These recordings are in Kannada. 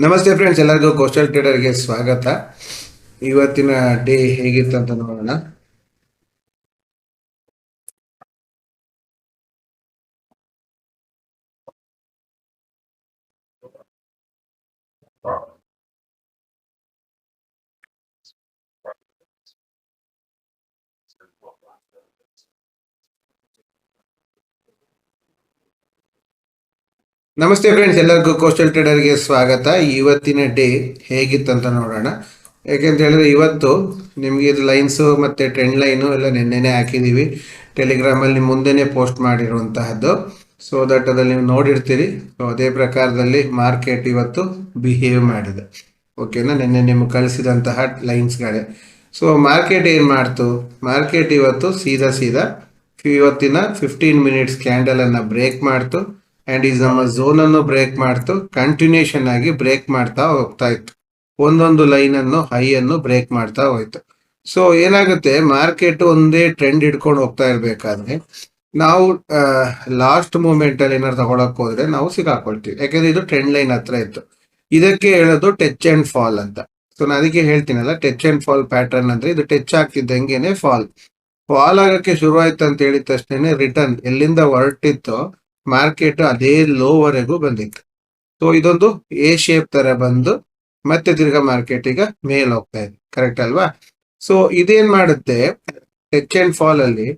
ನಮಸ್ತೆ ಫ್ರೆಂಡ್ಸ್ ಎಲ್ಲರಿಗೂ ಕೋಸ್ಟಲ್ ಟ್ರೇಡರ್ಗೆ ಸ್ವಾಗತ. ಇವತ್ತಿನ ಡೇ ಹೇಗಿತ್ತು ಅಂತ ನೋಡೋಣ. ನಮಸ್ತೆ ಫ್ರೆಂಡ್ಸ್ ಎಲ್ಲರಿಗೂ ಕೋಸ್ಟಲ್ ಟ್ರೇಡರ್ಗೆ ಸ್ವಾಗತ. ಇವತ್ತಿನ ಡೇ ಹೇಗಿತ್ತು ಅಂತ ನೋಡೋಣ. ಯಾಕೆಂತ ಹೇಳಿದ್ರೆ ಇವತ್ತು ನಿಮಗೆ ಇದು ಲೈನ್ಸು ಮತ್ತು ಟ್ರೆಂಡ್ ಲೈನು ಎಲ್ಲ ನಿನ್ನೆನೆ ಹಾಕಿದ್ದೀವಿ ಟೆಲಿಗ್ರಾಮಲ್ಲಿ ಮುಂದೆನೇ ಪೋಸ್ಟ್ ಮಾಡಿರುವಂತಹದ್ದು. ಸೊ ದಟ್ ಅದಲ್ಲಿ ನೀವು ನೋಡಿರ್ತೀರಿ. ಸೊ ಅದೇ ಪ್ರಕಾರದಲ್ಲಿ ಮಾರ್ಕೆಟ್ ಇವತ್ತು ಬಿಹೇವ್ ಮಾಡಿದೆ. ಓಕೆನಾ ನಿನ್ನೆ ನಿಮ್ಗೆ ಕಳಿಸಿದಂತಹ ಲೈನ್ಸ್ಗಳೇ ಸೊ ಮಾರ್ಕೆಟ್ ಏನು ಮಾಡ್ತು? ಮಾರ್ಕೆಟ್ ಇವತ್ತು ಸೀದಾ ಸೀದಾ ಇವತ್ತಿನ ಫಿಫ್ಟೀನ್ ಮಿನಿಟ್ಸ್ ಕ್ಯಾಂಡಲನ್ನು ಬ್ರೇಕ್ ಮಾಡ್ತು. ಅಂಡ್ ಈ ನಮ್ಮ ಝೋನ್ ಅನ್ನು ಬ್ರೇಕ್ ಮಾಡ್ತು ಕಂಟಿನ್ಯೂಷನ್ ಆಗಿ ಬ್ರೇಕ್ ಮಾಡ್ತಾ ಹೋಗ್ತಾ ಇತ್ತು. ಒಂದೊಂದು ಲೈನ್ ಅನ್ನು ಹೈ ಅನ್ನು ಬ್ರೇಕ್ ಮಾಡ್ತಾ ಹೋಯ್ತು. ಸೊ ಏನಾಗುತ್ತೆ? ಮಾರ್ಕೆಟ್ ಒಂದೇ ಟ್ರೆಂಡ್ ಹಿಡ್ಕೊಂಡು ಹೋಗ್ತಾ ಇರ್ಬೇಕಾದ್ರೆ, ನಾವು ಲಾಸ್ಟ್ ಮೂಮೆಂಟ್ ಅಲ್ಲಿ ಏನಾದ್ರು ತಗೊಳಕ್ ಹೋದ್ರೆ ನಾವು ಸಿಗಾಕೊಳ್ತೀವಿ ಯಾಕಂದ್ರೆ ಇದು ಟ್ರೆಂಡ್ ಲೈನ್ ಹತ್ರ ಇತ್ತು. ಇದಕ್ಕೆ ಹೇಳೋದು ಟಚ್ ಅಂಡ್ ಫಾಲ್ ಅಂತ. ಸೊ ನಾನು ಅದಕ್ಕೆ ಹೇಳ್ತೀನಲ್ಲ ಟಚ್ ಅಂಡ್ ಫಾಲ್ ಪ್ಯಾಟರ್ನ್ ಅಂದ್ರೆ ಇದು ಟಚ್ ಆಗ್ತಿದ್ದಂಗೆನೆ ಫಾಲ್ ಫಾಲ್ ಆಗಕ್ಕೆ ಶುರು ಆಯ್ತು ಅಂತ ಹೇಳಿದ ತಕ್ಷಣ ರಿಟರ್ನ್ ಎಲ್ಲಿಂದ ಹೊರಟಿತ್ತೋ ಮಾರ್ಕೆಟ್ ಅದೇ ಲೋವರೆಗೂ ಬಂದಿತ್ತು. ಸೊ ಇದೊಂದು ಎ ಶೇಪ್ ತರ ಬಂದು ಮತ್ತೆ ತಿರ್ಗಾ ಮಾರ್ಕೆಟ್ ಈಗ ಮೇಲ್ ಹೋಗ್ತಾ ಇದೆ. ಕರೆಕ್ಟ್ ಅಲ್ವಾ? ಸೊ ಇದೇನ್ ಮಾಡುತ್ತೆ? ಟಚ್ ಅಂಡ್ ಫಾಲ್ ಅಲ್ಲಿ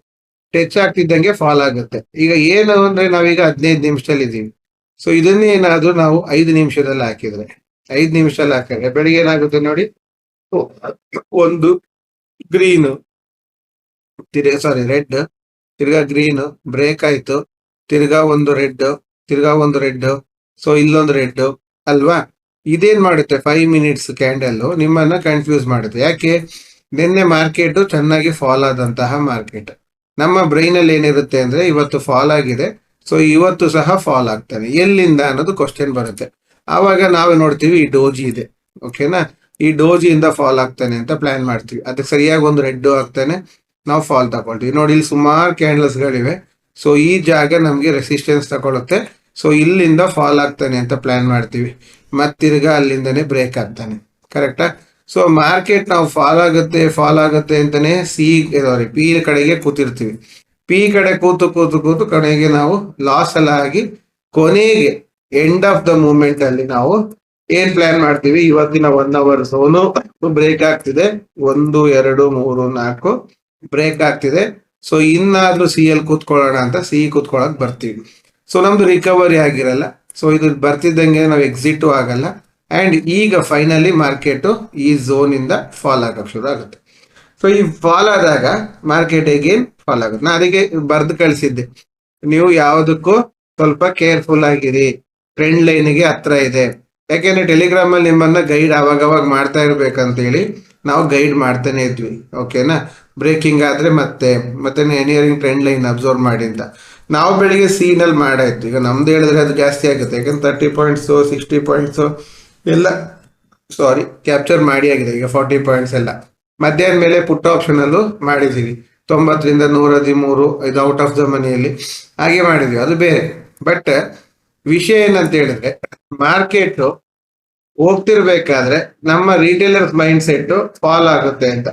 ಟಚ್ ಆಗ್ತಿದ್ದಂಗೆ ಫಾಲ್ ಆಗುತ್ತೆ. ಈಗ ಏನು ಅಂದ್ರೆ ನಾವೀಗ ಹದಿನೈದು ನಿಮಿಷದಲ್ಲಿ ಇದೀವಿ ಸೊ ಇದನ್ನೇ ಏನಾದ್ರೂ ನಾವು ಐದು ನಿಮಿಷದಲ್ಲಿ ಹಾಕಿದ್ರೆ. ಐದು ನಿಮಿಷದಲ್ಲಿ ಹಾಕಿದ್ರೆ ಬೆಳಿಗ್ಗೆ ಏನಾಗುತ್ತೆ ನೋಡಿ? ಒಂದು ಗ್ರೀನ್ ತಿರ್ಗಾ ಸಾರಿ ರೆಡ್ ತಿರ್ಗಾ ಗ್ರೀನ್ ಬ್ರೇಕ್ ಆಯ್ತು. ತಿರ್ಗಾ ಒಂದು ರೆಡ್, ತಿರ್ಗಾ ಒಂದು ರೆಡ್ ಸೊ ಇಲ್ಲೊಂದು ರೆಡ್ ಅಲ್ವಾ? ಇದೇನ್ ಮಾಡುತ್ತೆ? ಫೈವ್ ಮಿನಿಟ್ಸ್ ಕ್ಯಾಂಡಲ್ ನಿಮ್ಮನ್ನ ಕನ್ಫ್ಯೂಸ್ ಮಾಡುತ್ತೆ. ಯಾಕೆ? ನಿನ್ನೆ ಮಾರ್ಕೆಟ್ ಚೆನ್ನಾಗಿ ಫಾಲ್ ಆದಂತಹ ಮಾರ್ಕೆಟ್ ನಮ್ಮ ಬ್ರೈನ್ ಅಲ್ಲಿ ಏನಿರುತ್ತೆ ಅಂದ್ರೆ ಇವತ್ತು ಫಾಲ್ ಆಗಿದೆ ಸೊ ಇವತ್ತು ಸಹ ಫಾಲ್ ಆಗ್ತಾನೆ. ಎಲ್ಲಿಂದ ಅನ್ನೋದು ಕ್ವಶನ್ ಬರುತ್ತೆ. ಆವಾಗ ನಾವು ನೋಡ್ತೀವಿ ಈ ಡೋಜಿ ಇದೆ. ಓಕೆನಾ ಈ ಡೋಜಿಯಿಂದ ಫಾಲ್ ಆಗ್ತಾನೆ ಅಂತ ಪ್ಲಾನ್ ಮಾಡ್ತೀವಿ. ಅದಕ್ಕೆ ಸರಿಯಾಗಿ ಒಂದು ರೆಡ್ ಆಗ್ತಾನೆ, ನಾವು ಫಾಲ್ ತಗೊಳ್ತೀವಿ. ನೋಡಿ, ಇಲ್ಲಿ ಸುಮಾರು ಕ್ಯಾಂಡಲ್ಸ್ ಗಳಿವೆ. ಸೊ ಈ ಜಾಗ ನಮಗೆ ರೆಸಿಸ್ಟೆನ್ಸ್ ತಗೊಳುತ್ತೆ. ಸೊ ಇಲ್ಲಿಂದ ಫಾಲ್ ಆಗ್ತಾನೆ ಅಂತ ಪ್ಲ್ಯಾನ್ ಮಾಡ್ತೀವಿ. ಮತ್ತಿರ್ಗ ಅಲ್ಲಿಂದನೇ ಬ್ರೇಕ್ ಆಗ್ತಾನೆ. ಕರೆಕ್ಟಾ ಸೊ ಮಾರ್ಕೆಟ್ ನಾವು ಫಾಲ್ ಆಗುತ್ತೆ ಫಾಲ್ ಆಗುತ್ತೆ ಅಂತಾನೆ ಸಿ ಸಾರಿ ಪಿ ಕಡೆಗೆ ಕೂತಿರ್ತೀವಿ. ಪಿ ಕಡೆ ಕೂತು ಕೂತು ಕೂತು ಕಡೆಗೆ ನಾವು ಲಾಸ್ ಎಲ್ಲ ಆಗಿ ಕೊನೆಗೆ ಎಂಡ್ ಆಫ್ ದ ಮೂಮೆಂಟ್ ಅಲ್ಲಿ ನಾವು ಏನ್ ಪ್ಲಾನ್ ಮಾಡ್ತೀವಿ? ಇವತ್ತಿನ ಒನ್ ಅವರ್ ಸೋನು ಬ್ರೇಕ್ ಆಗ್ತಿದೆ. ಒಂದು, ಎರಡು, ಮೂರು, ನಾಲ್ಕು ಬ್ರೇಕ್ ಆಗ್ತಿದೆ. ಸೊ ಇನ್ನಾದ್ರೂ ಸಿ ಎಲ್ ಕೂತ್ಕೊಳ್ಳೋಣ ಅಂತ ಸಿ ಕೂತ್ಕೊಳ್ಳೋಕೆ ಬರ್ತೀವಿ. ಸೊ ನಮ್ದು ರಿಕವರಿ ಆಗಿರಲ್ಲ. ಸೊ ಇದು ಬರ್ತಿದ್ದಂಗೆ ನಾವು ಎಕ್ಸಿಟ್ ಆಗಲ್ಲ. ಅಂಡ್ ಈಗ ಫೈನಲಿ ಮಾರ್ಕೆಟ್ ಈ ಝೋನ್ ಇಂದ ಫಾಲ್ ಆಗಕ್ಕೆ ಶುರು ಆಗುತ್ತೆ. ಸೊ ಈ ಫಾಲ್ ಆದಾಗ ಮಾರ್ಕೆಟ್ ಹೇಗೇನ್ ಫಾಲ್ ಆಗುತ್ತೆ. ನಾ ಅದಕ್ಕೆ ಬರ್ದು ಕಳಿಸಿದ್ದೆ. ನೀವು ಯಾವುದಕ್ಕೂ ಸ್ವಲ್ಪ ಕೇರ್ಫುಲ್ ಆಗಿರಿ. ಟ್ರೆಂಡ್ ಲೈನ್ಗೆ ಹತ್ರ ಇದೆ. ಯಾಕೆಂದ್ರೆ ಟೆಲಿಗ್ರಾಮ್ ಅಲ್ಲಿ ನಿಮ್ಮನ್ನ ಗೈಡ್ ಅವಾಗ ಅವಾಗ ಮಾಡ್ತಾ ಇರ್ಬೇಕಂತ ಹೇಳಿ ನಾವು ಗೈಡ್ ಮಾಡ್ತಾನೆ ಇದ್ವಿ. ಓಕೆನಾ ಬ್ರೇಕಿಂಗ್ ಆದ್ರೆ ಮತ್ತೆ ಮತ್ತೆ ಎನಿಯರಿಂಗ್ ಟ್ರೆಂಡ್ ಲೈನ್ ಅಬ್ಸರ್ವ್ ಮಾಡಿ ನಾವು ಬೆಳಿಗ್ಗೆ ಸೀನಲ್ಲಿ ಮಾಡಾಯ್ತು. ಈಗ ನಮ್ದು ಹೇಳಿದ್ರೆ ಅದು ಜಾಸ್ತಿ ಆಗುತ್ತೆ. ಯಾಕಂದ್ರೆ ತರ್ಟಿ ಪಾಯಿಂಟ್ಸು ಸಿಕ್ಸ್ಟಿ ಪಾಯಿಂಟ್ಸು ಎಲ್ಲ ಸಾರಿ ಕ್ಯಾಪ್ಚರ್ ಮಾಡಿ ಆಗಿದೆ. ಈಗ ಫಾರ್ಟಿ ಪಾಯಿಂಟ್ಸ್ ಎಲ್ಲ. ಮಧ್ಯಾಹ್ನ ಮೇಲೆ ಪುಟ್ಟ ಆಪ್ಷನ್ ಮಾಡಿದ್ದೀವಿ ತೊಂಬತ್ತರಿಂದ ನೂರ ಹದಿಮೂರು, ಇದು ಔಟ್ ಆಫ್ ದ ಮನಿಯಲ್ಲಿ ಹಾಗೆ ಮಾಡಿದ್ವಿ. ಅದು ಬೇರೆ. ಬಟ್ ವಿಷಯ ಏನಂತ ಹೇಳಿದ್ರೆ ಮಾರ್ಕೆಟ್ ಹೋಗ್ತಿರ್ಬೇಕಾದ್ರೆ ನಮ್ಮ ರಿಟೇಲರ್ಸ್ ಮೈಂಡ್ ಸೆಟ್ ಫಾಲ್ ಆಗುತ್ತೆ ಅಂತ.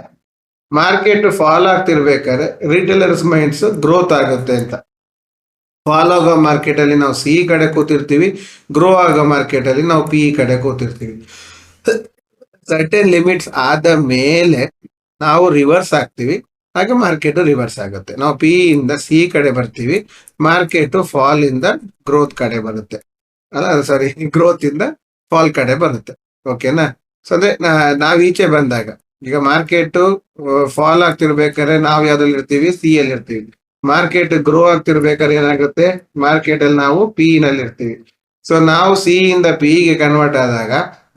ಮಾರ್ಕೆಟ್ ಫಾಲ್ ಆಗ್ತಿರ್ಬೇಕಾದ್ರೆ ರಿಟೇಲರ್ಸ್ ಮೈಂಡ್ಸ್ ಗ್ರೋತ್ ಆಗುತ್ತೆ ಅಂತ. ಫಾಲ್ ಆಗೋ ಮಾರ್ಕೆಟ್ ಅಲ್ಲಿ ನಾವು ಸಿ ಕಡೆ ಕೂತಿರ್ತೀವಿ ಗ್ರೋ ಆಗೋ ಮಾರ್ಕೆಟ್ ಅಲ್ಲಿ ನಾವು ಪಿ ಕಡೆ ಕೂತಿರ್ತೀವಿ. ಸರ್ಟೆನ್ ಲಿಮಿಟ್ಸ್ ಆದ ಮೇಲೆ ನಾವು ರಿವರ್ಸ್ ಆಗ್ತೀವಿ, ಹಾಗೆ ಮಾರ್ಕೆಟ್ ರಿವರ್ಸ್ ಆಗುತ್ತೆ. ನಾವು ಪಿ ಇಂದ ಸಿ ಕಡೆ ಬರ್ತೀವಿ ಮಾರ್ಕೆಟ್ ಫಾಲ್ ಇಂದ ಗ್ರೋತ್ ಕಡೆ ಬರುತ್ತೆ. ಅಲ್ಲ ಸಾರಿ ಗ್ರೋತ್ ಇಂದ ಫಾಲ್ ಕಡೆ ಬರುತ್ತೆ. ಓಕೆನಾ ಸೊ ಅಂದ್ರೆ ನಾವ್ ಈಚೆ ಬಂದಾಗ. ಈಗ ಮಾರ್ಕೆಟ್ ಫಾಲ್ ಆಗ್ತಿರ್ಬೇಕಾದ್ರೆ ನಾವು ಯಾವ್ದ್ರಲ್ಲಿ ಇರ್ತೀವಿ? ಸಿ ಅಲ್ಲಿ ಇರ್ತೀವಿ. ಮಾರ್ಕೆಟ್ ಗ್ರೋ ಆಗ್ತಿರ್ಬೇಕಾದ್ರೆ ಏನಾಗುತ್ತೆ? ಮಾರ್ಕೆಟ್ ಅಲ್ಲಿ ನಾವು ಪಿ ನಲ್ಲಿ ಇರ್ತೀವಿ ಸೊ ನಾವು ಸಿ ಇಂದ ಪಿ ಗೆ ಕನ್ವರ್ಟ್ ಆದಾಗ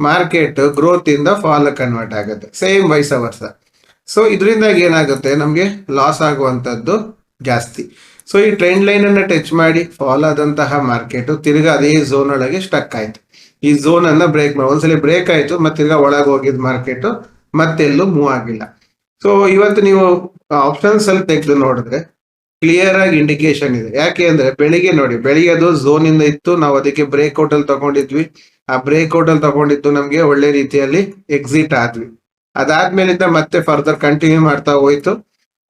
ಮಾರ್ಕೆಟ್ ಗ್ರೋತ್ ಇಂದ ಫಾಲ್ ಕನ್ವರ್ಟ್ ಆಗುತ್ತೆ. ಸೇಮ್ ವೈಸ್ ವರ್ಷ ಸೊ ಇದರಿಂದಾಗಿ ಏನಾಗುತ್ತೆ? ನಮಗೆ ಲಾಸ್ ಆಗುವಂತದ್ದು ಜಾಸ್ತಿ. ಸೊ ಈ ಟ್ರೆಂಡ್ ಲೈನ್ ಅನ್ನ ಟಚ್ ಮಾಡಿ ಫಾಲ್ ಆದಂತಹ ಮಾರ್ಕೆಟ್ ತಿರ್ಗಾ ಅದೇ ಝೋನ್ ಒಳಗೆ ಸ್ಟಕ್ ಆಯ್ತು. ಈ ಝೋನ್ ಅನ್ನ ಬ್ರೇಕ್ ಮಾಡಿ ಒಂದ್ಸಲಿ ಬ್ರೇಕ್ ಆಯ್ತು, ಮತ್ತೆ ತಿರ್ಗಾ ಒಳಗೆ ಹೋಗಿದ್ ಮಾರ್ಕೆಟ್ ಮತ್ತೆಲ್ಲೂ ಮೂವ್ ಆಗಿಲ್ಲ. ಸೊ ಇವತ್ತು ನೀವು ಆಪ್ಷನ್ಸ್ ಅಲ್ಲಿ ತೆಗೆದು ನೋಡಿದ್ರೆ ಕ್ಲಿಯರ್ ಆಗಿ ಇಂಡಿಕೇಶನ್ ಇದೆ. ಯಾಕೆ ಅಂದ್ರೆ ಬೆಳಿಗ್ಗೆ ನೋಡಿ, ಬೆಳಿಗ್ಗೆ ಅದು ಝೋನ್ ಇಂದ ಇತ್ತು, ನಾವು ಅದಕ್ಕೆ ಬ್ರೇಕ್ಔಟ್ ಅಲ್ಲಿ ತಗೊಂಡಿದ್ವಿ. ಆ ಬ್ರೇಕ್ಔಟ್ ಅಲ್ಲಿ ತಗೊಂಡಿದ್ದು ನಮ್ಗೆ ಒಳ್ಳೆ ರೀತಿಯಲ್ಲಿ ಎಕ್ಸಿಟ್ ಆದ್ವಿ. ಅದಾದ್ಮೇಲಿಂದ ಮತ್ತೆ ಫರ್ದರ್ ಕಂಟಿನ್ಯೂ ಮಾಡ್ತಾ ಹೋಯ್ತು.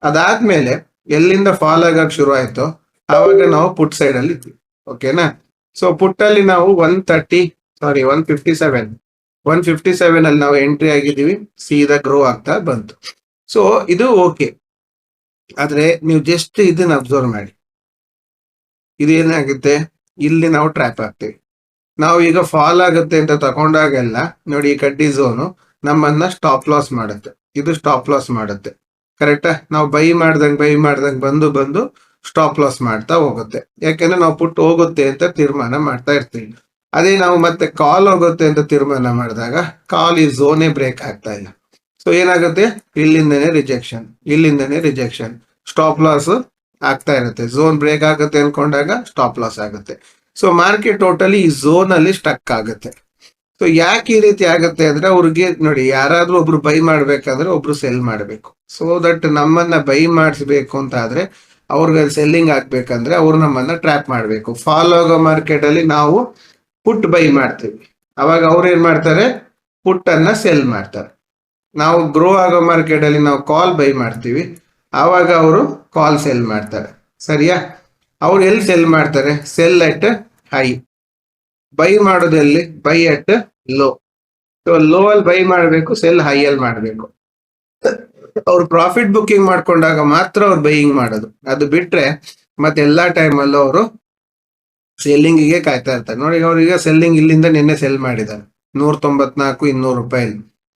ಅದಾದ್ಮೇಲೆ ಎಲ್ಲಿಂದ ಫಾಲ್ ಆಗಕ್ ಶುರು ಆಯ್ತು, ಆವಾಗ ನಾವು ಪುಟ್ ಸೈಡ್ ಅಲ್ಲಿ ಇದ್ವಿ. ಓಕೆನಾ ಸೊ ಪುಟ್ ಅಲ್ಲಿ ನಾವು one thirty sorry one fifty seven one fifty seven ಅಲ್ಲಿ ನಾವು ಎಂಟ್ರಿ ಆಗಿದ್ದೀವಿ, ಸೀದಾ ಗ್ರೋ ಆಗ್ತಾ ಬಂತು. ಸೊ ಇದು ಓಕೆ ಆದ್ರೆ ನೀವು ಜಸ್ಟ್ ಇದನ್ನ ಅಬ್ಸರ್ವ್ ಮಾಡಿ. ಇದು ಏನಾಗುತ್ತೆ? ಇಲ್ಲಿ ನಾವು ಟ್ರ್ಯಾಪ್ ಆಗ್ತೀವಿ. ನಾವು ಈಗ ಫಾಲ್ ಆಗುತ್ತೆ ಅಂತ ತಗೊಂಡಾಗೆಲ್ಲ ನೋಡಿ ಈ ಕಡ್ಡಿ ಝೋನು ನಮ್ಮನ್ನ ಸ್ಟಾಪ್ ಲಾಸ್ ಮಾಡುತ್ತೆ. ಇದು ಸ್ಟಾಪ್ ಲಾಸ್ ಮಾಡುತ್ತೆ. ಕರೆಕ್ಟಾ ನಾವು ಬೈ ಮಾಡ್ದಂಗ್ ಬೈ ಮಾಡ್ದಂಗೆ ಬಂದು ಬಂದು ಸ್ಟಾಪ್ ಲಾಸ್ ಮಾಡ್ತಾ ಹೋಗುತ್ತೆ. ಯಾಕೆಂದ್ರೆ ನಾವು ಪುಟ್ ಹೋಗುತ್ತೆ ಅಂತ ತೀರ್ಮಾನ ಮಾಡ್ತಾ ಇರ್ತೀವಿ. ಅದೇ ನಾವು ಮತ್ತೆ ಕಾಲ್ ಹೋಗುತ್ತೆ ಅಂತ ತೀರ್ಮಾನ ಮಾಡಿದಾಗ ಕಾಲ್ ಈ ಝೋನೇ ಬ್ರೇಕ್ ಆಗ್ತಾ ಇಲ್ಲ. ಸೊ ಏನಾಗುತ್ತೆ? ಇಲ್ಲಿಂದನೇ ರಿಜೆಕ್ಷನ್ ಇಲ್ಲಿಂದನೇ ರಿಜೆಕ್ಷನ್ ಸ್ಟಾಪ್ ಲಾಸ್ ಆಗ್ತಾ ಇರುತ್ತೆ. ಝೋನ್ ಬ್ರೇಕ್ ಆಗುತ್ತೆ ಅನ್ಕೊಂಡಾಗ ಸ್ಟಾಪ್ ಲಾಸ್ ಆಗುತ್ತೆ. ಸೊ ಮಾರ್ಕೆಟ್ ಟೋಟಲಿ ಈ ಝೋನ್ ಅಲ್ಲಿ ಸ್ಟಕ್ ಆಗುತ್ತೆ. ಸೊ ಯಾಕೆ ಈ ರೀತಿ ಆಗುತ್ತೆ ಅಂದ್ರೆ ಅವ್ರಿಗೆ ನೋಡಿ ಯಾರಾದ್ರೂ ಒಬ್ರು ಬೈ ಮಾಡ್ಬೇಕಂದ್ರೆ ಒಬ್ರು ಸೆಲ್ ಮಾಡಬೇಕು. ಸೊ ದಟ್ ನಮ್ಮನ್ನ ಬೈ ಮಾಡಿಸ್ಬೇಕು ಅಂತ ಆದ್ರೆ ಅವ್ರಿಗೆ ಸೆಲ್ಲಿಂಗ್ ಆಗ್ಬೇಕಂದ್ರೆ ಅವ್ರು ನಮ್ಮನ್ನ ಟ್ರ್ಯಾಪ್ ಮಾಡಬೇಕು. ಫಾಲೋ ಆಗೋ ಮಾರ್ಕೆಟ್ ಅಲ್ಲಿ ನಾವು ಪುಟ್ ಬೈ ಮಾಡ್ತೀವಿ. ಅವಾಗ ಅವ್ರು ಏನ್ ಮಾಡ್ತಾರೆ? ಪುಟ್ ಅನ್ನ ಸೆಲ್ ಮಾಡ್ತಾರೆ. ನಾವು ಗ್ರೋ ಆಗೋ ಮಾರ್ಕೆಟ್ ಅಲ್ಲಿ ನಾವು ಕಾಲ್ ಬೈ ಮಾಡ್ತೀವಿ. ಆವಾಗ ಅವರು ಕಾಲ್ ಸೆಲ್ ಮಾಡ್ತಾರೆ. ಸರಿಯಾ? ಅವ್ರು ಎಲ್ಲಿ ಸೆಲ್ ಮಾಡ್ತಾರೆ? Sell at high buy ಮಾಡೋದಲ್ಲಿ buy at low so low ಅಲ್ಲಿ ಬೈ ಮಾಡಬೇಕು ಸೆಲ್ ಹೈ ಅಲ್ಲಿ ಮಾಡಬೇಕು. ಅವ್ರು ಪ್ರಾಫಿಟ್ ಬುಕ್ಕಿಂಗ್ ಮಾಡ್ಕೊಂಡಾಗ ಮಾತ್ರ ಅವ್ರು ಬೈಯಿಂಗ್ ಮಾಡೋದು. ಅದು ಬಿಟ್ರೆ ಮತ್ತೆ ಎಲ್ಲಾ ಟೈಮಲ್ಲೂ ಅವರು ಸೆಲ್ಲಿಂಗಿಗೆ ಕಾಯ್ತಾ ಇರ್ತಾರೆ. ನೋಡಿ, ಅವ್ರಿಗೆ ಸೆಲ್ಲಿಂಗ್ ಇಲ್ಲಿಂದ ನಿನ್ನೆ ಸೆಲ್ ಮಾಡಿದ್ದಾರೆ. ನೂರ ತೊಂಬತ್ನಾಲ್ಕು ಇನ್ನೂರು ರೂಪಾಯಿ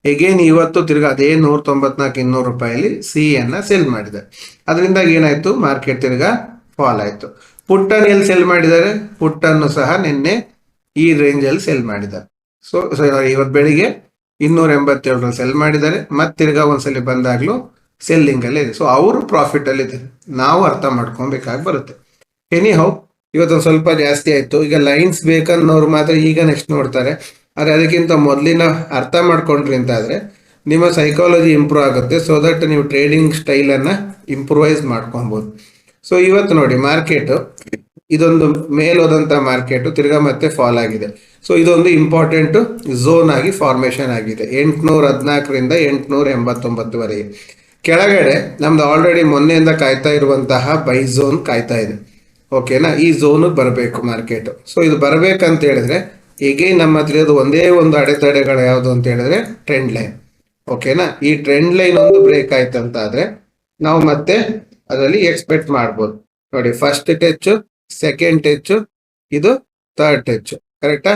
ಎಗೇನ್ ಇವತ್ತು ತಿರ್ಗ ಅದೇ ನೂರ ತೊಂಬತ್ನಾಲ್ಕು ಇನ್ನೂರು ರೂಪಾಯಿಲಿ ಸಿ ಅನ್ನ ಸೆಲ್ ಮಾಡಿದ್ದಾರೆ. ಅದರಿಂದ ಏನಾಯ್ತು? ಮಾರ್ಕೆಟ್ ತಿರ್ಗಾ ಫಾಲ್ ಆಯ್ತು. ಪುಟ್ಟನ್ನು ಎಲ್ಲಿ ಸೆಲ್ ಮಾಡಿದ್ದಾರೆ? ಪುಟ್ಟನ್ನು ಸಹ ನಿನ್ನೆ ಈ ರೇಂಜ್ ಅಲ್ಲಿ ಸೆಲ್ ಮಾಡಿದ್ದಾರೆ. ಸೊ ಇವತ್ತು ಬೆಳಿಗ್ಗೆ ಇನ್ನೂರ ಎಂಬತ್ತೇಳರಲ್ಲಿ ಸೆಲ್ ಮಾಡಿದ್ದಾರೆ. ಮತ್ತೆ ತಿರ್ಗಾ ಒಂದ್ಸಲಿ ಬಂದಾಗ್ಲೂ ಸೆಲ್ಲಿಂಗ್ ಅಲ್ಲಿ ಇದೆ. ಸೊ ಅವರು ಪ್ರಾಫಿಟ್ ಅಲ್ಲಿ ಇದೆ ನಾವು ಅರ್ಥ ಮಾಡ್ಕೊಬೇಕಾಗಿ ಬರುತ್ತೆ. ಎನಿ ಹೌ ಇವತ್ತೊಂದು ಸ್ವಲ್ಪ ಜಾಸ್ತಿ ಆಯಿತು. ಈಗ ಲೈನ್ಸ್ ಬೇಕನ್ನೋರು ಮಾತ್ರ ಈಗ ನೆಕ್ಸ್ಟ್ ನೋಡ್ತಾರೆ. ಆದರೆ ಅದಕ್ಕಿಂತ ಮೊದಲಿನ ಅರ್ಥ ಮಾಡ್ಕೊಂಡ್ರಿ ಅಂತಾದರೆ ನಿಮ್ಮ ಸೈಕಾಲಜಿ ಇಂಪ್ರೂವ್ ಆಗುತ್ತೆ. ಸೊ ದಟ್ ನೀವು ಟ್ರೇಡಿಂಗ್ ಸ್ಟೈಲನ್ನು ಇಂಪ್ರೂವೈಸ್ ಮಾಡ್ಕೊಬೋದು. ಸೊ ಇವತ್ತು ನೋಡಿ ಮಾರ್ಕೆಟು ಇದೊಂದು ಮೇಲೋದಂಥ ಮಾರ್ಕೆಟು ತಿರ್ಗಾ ಮತ್ತೆ ಫಾಲ್ ಆಗಿದೆ. ಸೊ ಇದೊಂದು ಇಂಪಾರ್ಟೆಂಟು ಝೋನ್ ಆಗಿ ಫಾರ್ಮೇಷನ್ ಆಗಿದೆ. ಎಂಟುನೂರ ಹದಿನಾಲ್ಕರಿಂದ ಎಂಟುನೂರ ಎಂಬತ್ತೊಂಬತ್ತುವರೆಗೆ. ಕೆಳಗಡೆ ನಮ್ದು ಆಲ್ರೆಡಿ ಮೊನ್ನೆಯಿಂದ ಕಾಯ್ತಾ ಇರುವಂತಹ ಬೈ ಝೋನ್ ಕಾಯ್ತಾ ಇದೆ. ಓಕೆನಾ ಈ ಝೋನ್ ಬರಬೇಕು ಮಾರ್ಕೆಟ್ ಸೊ ಇದು ಬರಬೇಕಂತ ಹೇಳಿದ್ರೆ ಹೀಗೆ ನಮ್ಮ ಇರೋದು ಒಂದೇ ಒಂದು ಅಡೆತಡೆಗಳು ಯಾವುದು ಅಂತ ಹೇಳಿದ್ರೆ ಟ್ರೆಂಡ್ ಲೈನ್ ಓಕೆನಾ ಈ ಟ್ರೆಂಡ್ ಲೈನ್ ಒಂದು ಬ್ರೇಕ್ ಆಯ್ತು ಅಂತ ಆದ್ರೆ ನಾವು ಮತ್ತೆ ಅದರಲ್ಲಿ ಎಕ್ಸ್ಪೆಕ್ಟ್ ಮಾಡ್ಬೋದು. ನೋಡಿ ಫಸ್ಟ್ ಟಚ್ ಸೆಕೆಂಡ್ ಟಚ್ ಇದು ಥರ್ಡ್ ಟಚ್ ಕರೆಕ್ಟಾ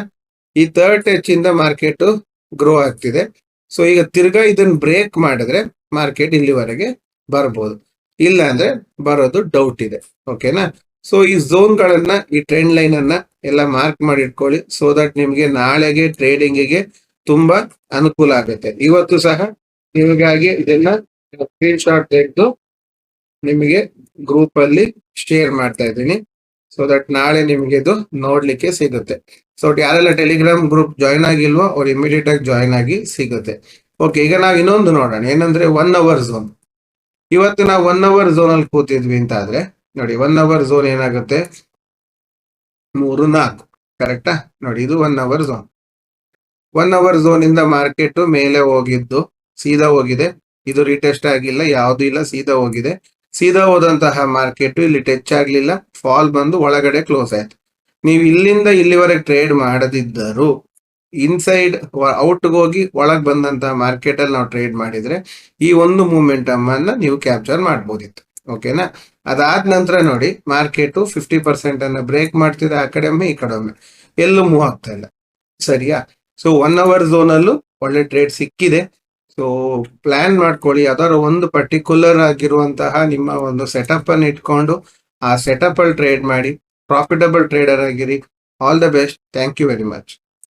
ಈ ಥರ್ಡ್ ಟಚ್ ಇಂದ ಮಾರ್ಕೆಟ್ ಗ್ರೋ ಆಗ್ತಿದೆ. ಸೊ ಈಗ ತಿರ್ಗಾ ಇದನ್ನ ಬ್ರೇಕ್ ಮಾಡಿದ್ರೆ ಮಾರ್ಕೆಟ್ ಇಲ್ಲಿವರೆಗೆ ಬರ್ಬೋದು. ಇಲ್ಲ ಅಂದ್ರೆ ಬರೋದು ಡೌಟ್ ಇದೆ. ಓಕೆನಾ ಸೊ ಈ ಝೋನ್ ಗಳನ್ನ ಈ ಟ್ರೆಂಡ್ ಲೈನ್ ಅನ್ನ ಎಲ್ಲ ಮಾರ್ಕ್ ಮಾಡಿ ಇಟ್ಕೊಳ್ಳಿ ಸೊ ದಟ್ ನಿಮ್ಗೆ ನಾಳೆಗೆ ಟ್ರೇಡಿಂಗ್ಗೆ ತುಂಬಾ ಅನುಕೂಲ ಆಗುತ್ತೆ. ಇವತ್ತು ಸಹ ನಿಮಗಾಗಿ ಇದನ್ನ ಸ್ಕ್ರೀನ್ ಶಾಟ್ ತೆಗೆದು ನಿಮಗೆ ಗ್ರೂಪ್ ಅಲ್ಲಿ ಶೇರ್ ಮಾಡ್ತಾ ಇದ್ದೀನಿ. ಸೊ ದಟ್ ನಾಳೆ ನಿಮ್ಗೆ ಇದು ನೋಡ್ಲಿಕ್ಕೆ ಸಿಗುತ್ತೆ. ಸೊ ಯಾರೆಲ್ಲ ಟೆಲಿಗ್ರಾಮ್ ಗ್ರೂಪ್ ಜಾಯ್ನ್ ಆಗಿಲ್ವೋ ಅವ್ರು ಇಮಿಡಿಯೇಟ್ ಆಗಿ ಜಾಯ್ನ್ ಆಗಿ ಸಿಗುತ್ತೆ. ಓಕೆ ಈಗ ನಾವು ಇನ್ನೊಂದು ನೋಡೋಣ. ಏನಂದ್ರೆ ಒನ್ ಅವರ್ ಝೋನ್ ಇವತ್ತು ನಾವು ಒನ್ ಅವರ್ ಝೋನ್ ಅಲ್ಲಿ ಕೂತಿದ್ವಿ ಅಂತ ಆದ್ರೆ ನೋಡಿ ಒನ್ ಅವರ್ ಝೋನ್ ಏನಾಗುತ್ತೆ? ಮೂರು ನಾಲ್ಕು. ಕರೆಕ್ಟಾ ನೋಡಿ, ಇದು one hour zone one hour zone ಇಂದ ಮಾರ್ಕೆಟ್ ಮೇಲೆ ಹೋಗಿದ್ದು, ಸೀದಾ ಹೋಗಿದೆ. ಇದು ರಿಟೆಸ್ಟ್ ಆಗಿಲ್ಲ, ಯಾವುದು ಇಲ್ಲ, ಸೀದಾ ಹೋಗಿದೆ. ಸೀದಾ ಹೋದಂತಹ ಮಾರ್ಕೆಟ್ ಇಲ್ಲಿ ಟಚ್ ಆಗ್ಲಿಲ್ಲ. ಫಾಲ್ ಬಂದು ಒಳಗಡೆ ಕ್ಲೋಸ್ ಆಯ್ತು. ನೀವು ಇಲ್ಲಿಂದ ಇಲ್ಲಿವರೆಗೆ ಟ್ರೇಡ್ ಮಾಡದಿದ್ದರು ಇನ್ಸೈಡ್ ಔಟ್ ಹೋಗಿ ಒಳಗ್ ಬಂದಂತಹ ಮಾರ್ಕೆಟ್ ಅಲ್ಲಿ ನಾವು ಟ್ರೇಡ್ ಮಾಡಿದ್ರೆ, ಈ ಒಂದು ಮೂಮೆಂಟ್ ಅನ್ನ ನೀವು ಕ್ಯಾಪ್ಚರ್ ಮಾಡ್ಬೋದಿತ್ತು. ಓಕೆನಾ ಅದಾದ ನಂತರ ನೋಡಿ ಮಾರ್ಕೆಟ್ ಫಿಫ್ಟಿ ಪರ್ಸೆಂಟ್ ಅನ್ನ ಬ್ರೇಕ್ ಮಾಡ್ತಿದೆ ಆ ಕಡೆ ಒಮ್ಮೆ, ಈ ಕಡೆ ಒಮ್ಮೆ. ಎಲ್ಲೂ ಮೂವ್ ಆಗ್ತಾ ಇಲ್ಲ. ಸರಿಯಾ? ಸೊ ಒನ್ ಅವರ್ ಝೋನ್ ಅಲ್ಲೂ ಒಳ್ಳೆ ಟ್ರೇಡ್ ಸಿಕ್ಕಿದೆ. ಸೊ ಪ್ಲಾನ್ ಮಾಡ್ಕೊಳ್ಳಿ. ಯಾವ್ದಾದ್ರು ಒಂದು ಪರ್ಟಿಕ್ಯುಲರ್ ಆಗಿರುವಂತಹ ನಿಮ್ಮ ಒಂದು ಸೆಟಪ್ ಅನ್ನು ಇಟ್ಕೊಂಡು, ಆ ಸೆಟಪ್ ಅಲ್ಲಿ ಟ್ರೇಡ್ ಮಾಡಿ ಪ್ರಾಫಿಟಬಲ್ ಟ್ರೇಡರ್ ಆಗಿರಿ. All the best thank you very much